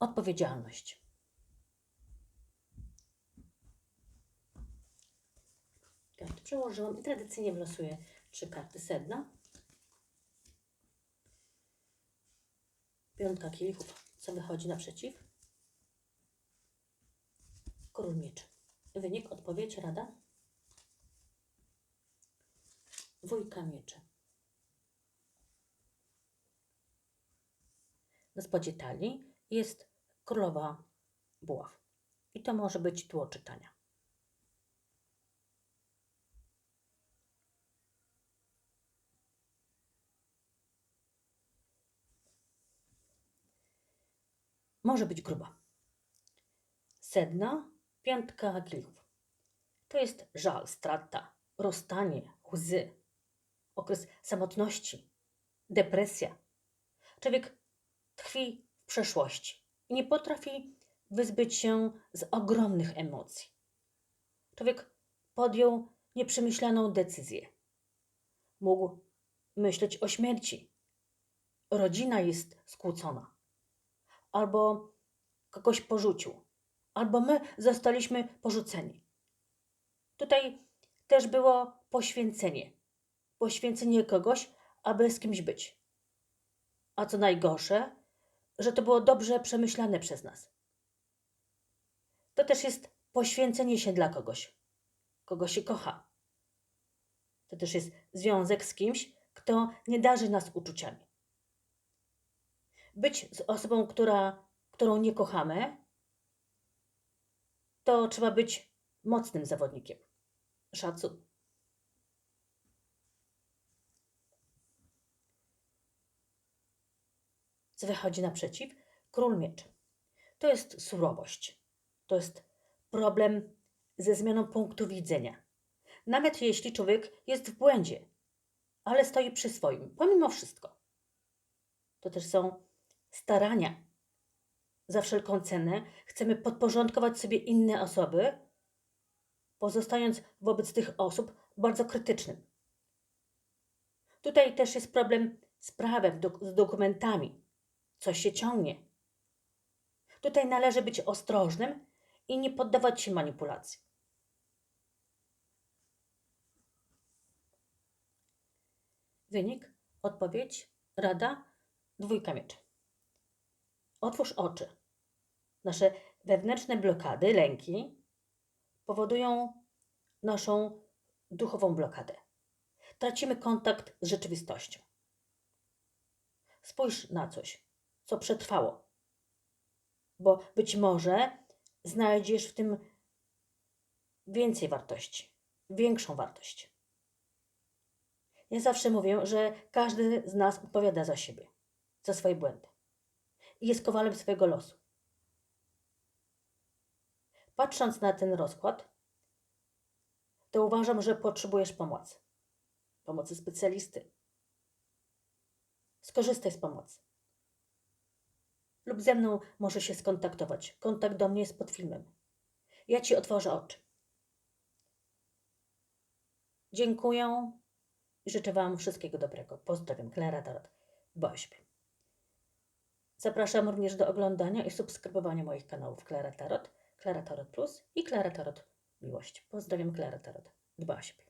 Odpowiedzialność. Karty przełożyłam i tradycyjnie wylosuję trzy karty sedna. Piątka kielichów, co wychodzi naprzeciw. Król mieczy. Wynik, odpowiedź, rada. Dwójka mieczy. Na spodzie talii jest królowa buław. I to może być tło czytania. Może być gruba. Sedna, piątka kielichów. To jest żal, strata, rozstanie, łzy, okres samotności, depresja. Człowiek tkwi w przeszłości i nie potrafi wyzbyć się z ogromnych emocji. Człowiek podjął nieprzemyślaną decyzję. Mógł myśleć o śmierci. Rodzina jest skłócona. Albo kogoś porzucił. Albo my zostaliśmy porzuceni. Tutaj też było poświęcenie. Poświęcenie kogoś, aby z kimś być. A co najgorsze, że to było dobrze przemyślane przez nas. To też jest poświęcenie się dla kogoś, kogo się kocha. To też jest związek z kimś, kto nie darzy nas uczuciami. Być z osobą, która, którą nie kochamy, to trzeba być mocnym zawodnikiem. Szacun. Wychodzi naprzeciw? Król mieczy. To jest surowość. To jest problem ze zmianą punktu widzenia. Nawet jeśli człowiek jest w błędzie, ale stoi przy swoim, pomimo wszystko. To też są starania. Za wszelką cenę chcemy podporządkować sobie inne osoby, pozostając wobec tych osób bardzo krytycznym. Tutaj też jest problem z prawem, z dokumentami. Coś się ciągnie. Tutaj należy być ostrożnym i nie poddawać się manipulacji. Wynik, odpowiedź, rada, dwójka mieczy. Otwórz oczy. Nasze wewnętrzne blokady, lęki powodują naszą duchową blokadę. Tracimy kontakt z rzeczywistością. Spójrz na coś, co przetrwało, bo być może znajdziesz w tym więcej wartości, większą wartość. Ja zawsze mówię, że każdy z nas odpowiada za siebie, za swoje błędy i jest kowalem swojego losu. Patrząc na ten rozkład, to uważam, że potrzebujesz pomocy. Pomocy specjalisty. Skorzystaj z pomocy. Lub ze mną może się skontaktować. Kontakt do mnie jest pod filmem. Ja ci otworzę oczy. Dziękuję i życzę Wam wszystkiego dobrego. Pozdrawiam, Klara Tarot. Siebie. Zapraszam również do oglądania i subskrybowania moich kanałów Klara Tarot, Klara Tarot Plus i Klara Tarot Miłość. Pozdrawiam, Klara Tarot. Dbaj o.